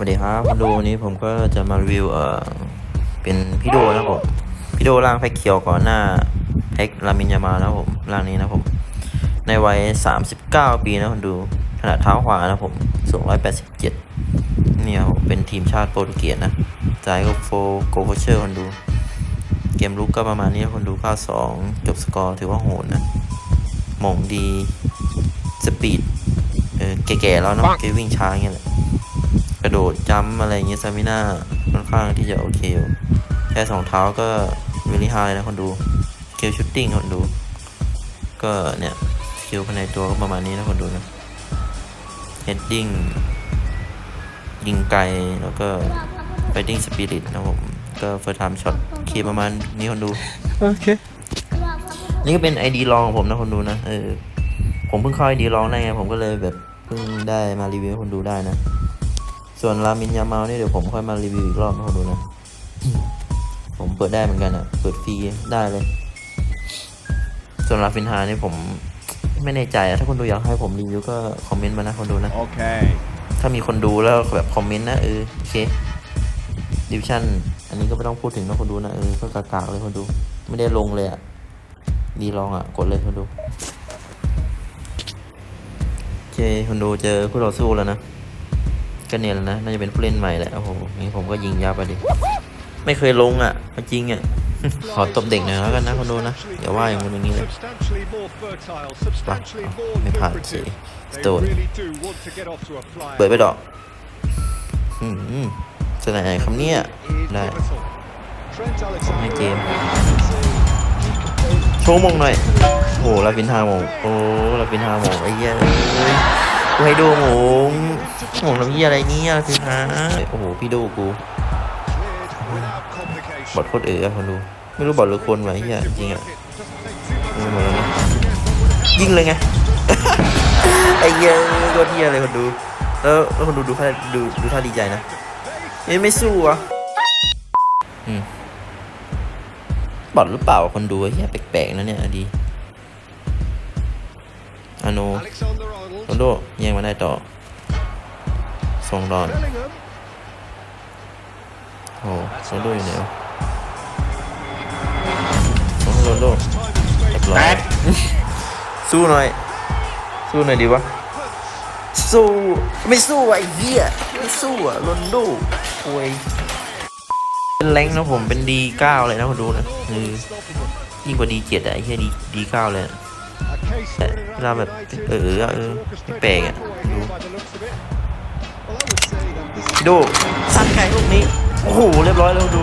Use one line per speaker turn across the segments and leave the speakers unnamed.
สวัสดีครับมาดูวันนี้ผมก็จะมารีวิวเอ่อเป็นพี่โดนะครับผมพี่โดร่างแพ็กเขียวก่อนหน้าแพ็กลามินยามานะครับผมร่างนี้นะครับผมในวัย 39 ปีนะคนดูขนาดเท้าขวานะครับผมสูง 187 เนี่ยผมเป็นทีมชาติโปรตุเกสนะจ่ายก็โฟโกโคเชอร์คนดู เกมลุกก็ประมาณนี้นะคนดู 92 จบสกอร์ถือว่าโหดนะหม่งดี สปีดเออแก่ๆแล้วเนาะแกวิ่งช้าอย่างเงี้ยแหละ จัมป์อะไรอย่างเงี้ยซามิน่าค่อนข้างที่จะโอเคอยู่แค่สองเท้าก็วิลลี่ไฮเลยนะคนดูเกลชุตติ้งคนดู ก็เนี่ยสกิลภายในตัวก็ประมาณนี้นะคนดูนะเฮดดิ้งยิงไกลแล้วก็ไฟดิ้งสปิริตนะผมก็เฟิร์สไทม์ช็อตคีประมาณนี้คนดู
Okay.
นี่ก็เป็นไอดีลองของผมนะคนดูนะเออผมเพิ่งเข้าไอดีลองได้ไงผมก็เลยแบบเพิ่งได้มารีวิวให้คนดูได้นะ ส่วนรามินยาเมานี่เดี๋ยวผมค่อยมารีวิวอีกรอบนะคนดูนะ ผมเปิดได้เหมือนกันอะเปิดฟรีได้เลย ส่วนราฟินฮานี่ผมไม่แน่ใจอะถ้าคนดูอยากให้ผมรีวิวก็คอมเมนต์มานะคนดูนะ
Okay.
ถ้ามีคนดูแล้วแบบคอมเมนต์นะเออโอเคดิวชั่นอันนี้ก็ไม่ต้องพูดถึงนะคนดูนะเออก็กากๆเลยคนดู ไม่ได้ลงเลยอะ่ะดีลองอะ่ะ กดเลยคนดูโอเคคนดูเจอคู่ต่อสู้แล้วนะ ก็เนี่ยแหล้วนะน่าจะเป็นผู้เล่นใหม่แหละโอ้โหนี่ผมก็ยิงยับไปดิไม่เคยลงอะ่ะเอาจริงอะ่ะขอตบเด็กหน่อยแล้วกันนะคนดูนะอย่าว่าอย่างนู้นอย่างนี้เลย
Substantially more fertile, substantially
Ah,
more
may part
lucrative.
see.
They
Stone.
really do want to get off to a flyer.
เปิดไปดอกอืมสนายคำเนี้ย
Is
ได้
pivotal. Trent
ให้
Alexander
เกมโชว์มงหน่อยโอ้โหลาฟินฮามงโอ้ลาฟินฮามงไอ้เหี้ยเอ้ย กูให้ดูหมงหมงทำเหี้ยอะไรเนี่ยลาฟินฮาโอ้โหพี่ดูกูบอดโคตรเอ๋อคนดู ไม่รู้บอดหรือคนวะไอ้เหี้ยจริงอะ
Doesn't take too much
ไม่หมดแล้วนะยิงเลยไงไอ้เหี้ยก็เหี้ยเลยคนดู แล้วแล้วคนดูดูท่าดูดูท่าดีใจนะเอ้ยไม่สู้อะอืมบอดหรือเปล่าคนดูไอ้เหี้ยแปลกๆนะเนี่ยดีอโน โรนลโดแย่งมาได้ต่อส่งดอน
Bellingham.
โอ้โรนลโดอยู่ไหนวะส่งให้โรนลโด
Time and
เรีย
space.
บร้อยสู้หน่อย สู้หน่อยดีวะ สู้ ไม่สู้อะไอ้เหี้ยไม่สู้อะโรนลโดโวยเป็นแรงค์นะผมเป็นดีเก้าเลยนะคนดูนะเออยิ่งกว่าดีเจ็ดอะไอ้เหี้ยดีดีเก้าเลยอะ
A case
แต่
for an
เวลาแบบ
advantage
เออเออไม่แปลกอะดู
by the looks of it. Well, I would say that this
พี่ดูสั้นไกลลูกนี้ โอ้โห เรียบร้อยแล้วดู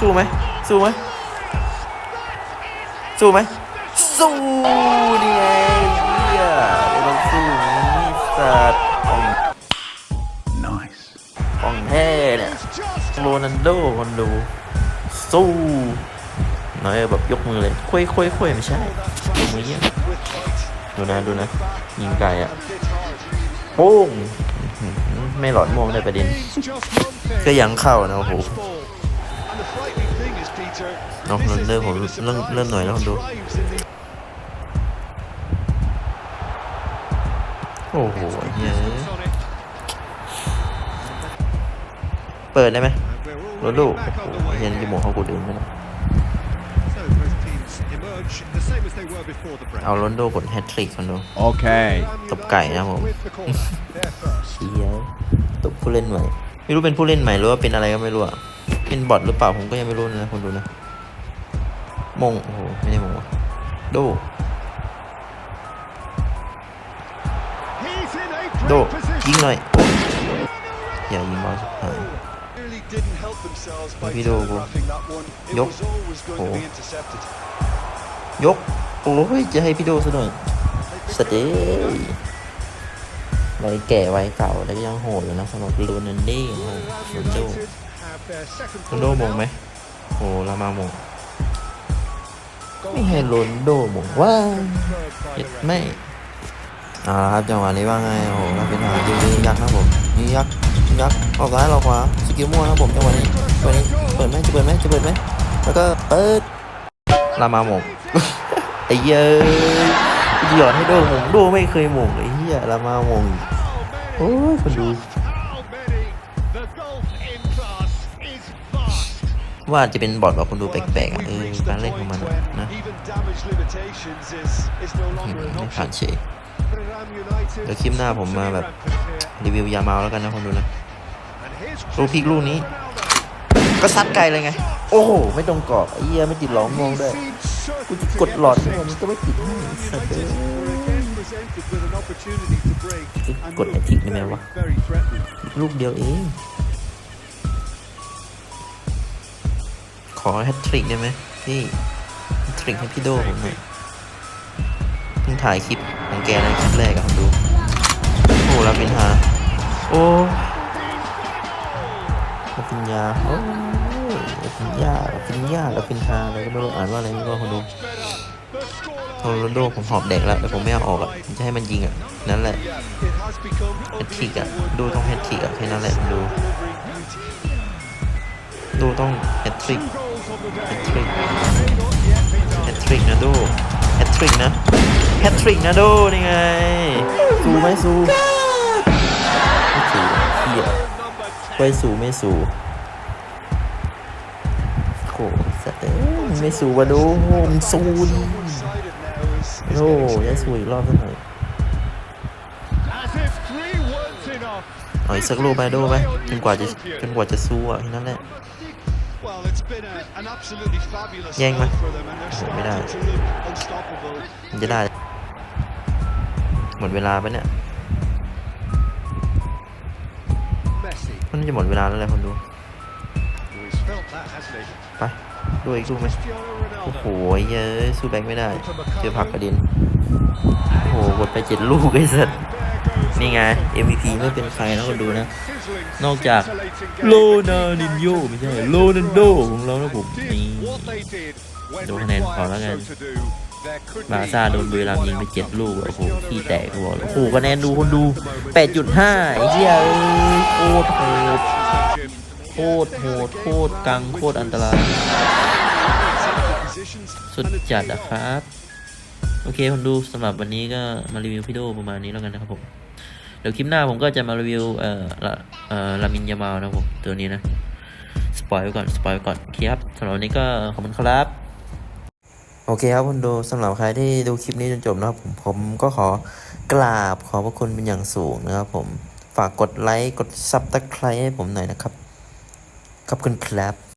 สู้ไหม สู้ไหม สู้ไหม สู้นี่ไงเฮียเดี๋ยวต้องสู้นี่สัตว์ของ
nice.
ของแท้เนี่ย
It's just
โรนัลโดคนดู สู้หน่อยแบบยกมือเลย คุยคุยคุยไม่ใช่ยกมือเยี่ยม
with height
ดูนะดูนะ ยิงไกลอะปุ้งไม่หลอดม่วงได้ประเด็นก็ยังเข้านะโอ้โหน้องเริ่มผมเริ่มเริ่มหน่อยแล้วดู โอ้โหเย
อะ
เปิดได้ไหมรถลู
ก
เห็
น
จมูกเขากูดื่ม
ไปแล้ว
เอาโรนลโดกดแฮตทริกคนดู
Okay.
Samuel
ตบไก่นะผม
with the corner. They're first.
เชียตบผู้เล่นใหม่ ไม่รู้เป็นผู้เล่นใหม่หรือว่าเป็นอะไรก็ไม่รู้อะเป็นบอทหรือเปล่าผมก็ยังไม่รู้นะคนดูนะ มง โอ้โห ไม่ได้มงวะโด
He's in a
โด
great
ยิง
position.
หน่อย อย่ายิงบอลสุดท้าย
Really didn't help themselves by
Video go.
telegraphing
ยก โอ้ย จะให้พี่โดซะหน่อยสเตย์ไว้แก่ไว้เก่าแล้วยังโหดอยู่นะสำหรับลูนันด้โอ้โหโรนโดโรนโดมงไหมโอ้ลามามงไม่ให้โรนโดมงว่าเจ็ดไม่เอาละครับจังหวะนี้ว่าไงโอ้โหเราเป็นหายิงยิงยักษ์นะผมยิงยักษ์ยิงยักษ์ออกซ้ายออกขวาสกิลมั่วนะผมจังหวะนี้จังหวะนี้เปิดไหมจะเปิดไหมจะเปิดไหมแล้วก็เปิด ลามาหมงไอ้เยอะหยอดให้โดหมงโดไม่เคยหมงไอ้เหี้ยลามาหมงโอ้ยคนดูว่าจะเป็นบอทแบบคนดูแปลกๆอะเออการเล่นของมันนะไม่ผ่านเฉยเดี๋ยวคลิปหน้าผมมาแบบรีวิวยามาแล้วกันนะคนดูนะลูกพลิกลูกนี้ ก็ซัดไกลเลยไง โอ้โห ไม่ตรงกรอบไอ้เหี้ยไม่ติดหลอมมองด้วย กูจะกดหลอดให้มันก็ไม่ติดให้สัตว์เอ้ย
Were again presented with an opportunity to break and
กด
look
ไอ้ทิกได้ไหมวะ ลูกเดียวเอง ขอแฮตทริกได้ไหมพี่แฮตทริกให้พี่โดผมหน่อยเพิ่งถ่ายคลิปของแกในคลิปแรกอะผมดู โอ้รับเป็นหาโอ้รับเป็นยาโอ้ บเป็นยารับเป็นยารับเป็นหาอะไรก็ไม่รู้อ่านว่าอะไรไม่รู้คนดู
The scoreline
โรนัลโดผมหอบเด็กแล้วแต่ผมไม่เอาออกอะจะให้มันยิงอะนั่นแหละแฮตทิกอะดูต้องแฮตทิกอะแค่นั้นแหละดู ดูต้องแฮตทริกแฮตทริกแฮตทริกนะดูแฮตทริกนะแฮตทริกนะดูนี่ไงสู้ไหมสู้ไม่สู้เฮียไปสู้ไม่สู้ โหเอ้ไม่สูบวะดูมันสู้ดิโอ้ยสู้อีกรอบสักหน่อยเอาอีกสักลูกไปดูไหปจนกว่าจะจนกว่าจะสู้อะนั่นแหละแย่
ง
ไห
มไม่
ได้จะได้ หมดเวลาไปเนี่ยมันจะหมดเวลาแล้วแหละคนดู ไปดูอีกลูไหมโอ้โหเย้ยสู้แบงค์ไม่ได้ เจอพักกระเด็นโอ้โหหมดไปเจ็ดลูกไอ้สัสนี่ไง MVP ไม่เป็นใครนะคนดูนะ นอกจากโลนานินโยไม่ใช่โลนันโดของเรานะผมนี่ดูคะแนนพอแล้วกันบา
be
ร์ซ่าโดนบุรีรัมย์ยิงไปเจ็ดลูก โอ้โหขี้แตก
Ronaldo
กูบอลโอ้โหคะแนนดูคนดู 8.5ไอ้เหี้ยเอ้ยโคตรโหด ตรโหดโคตรกังโคตรอันตราย สุดจัดอะครับ โอเคคนดูสำหรับวันนี้ก็มารีวิวพี่โดประมาณนี้แล้วกันนะครับผม เดี๋ยวคลิปหน้าผมก็จะมารีวิวเอ่อละเอ่อลามินยามาลนะครับผมตัวนี้นะสปอยไว้ก่อนสปอยไว้ก่อนคครับสำหรับวันนี้ก็ขอบคุณครับ โอเคครับคนดูสำหรับใครที่ดูคลิปนี้จนจบนะครับผมผมก็ขอกราบขอบพระคุณเป็นอย่างสูงนะครับผมฝากกดไลค์กดซับตะไคร้ให้ผมหน่อยนะครับ ขอบคุณครับ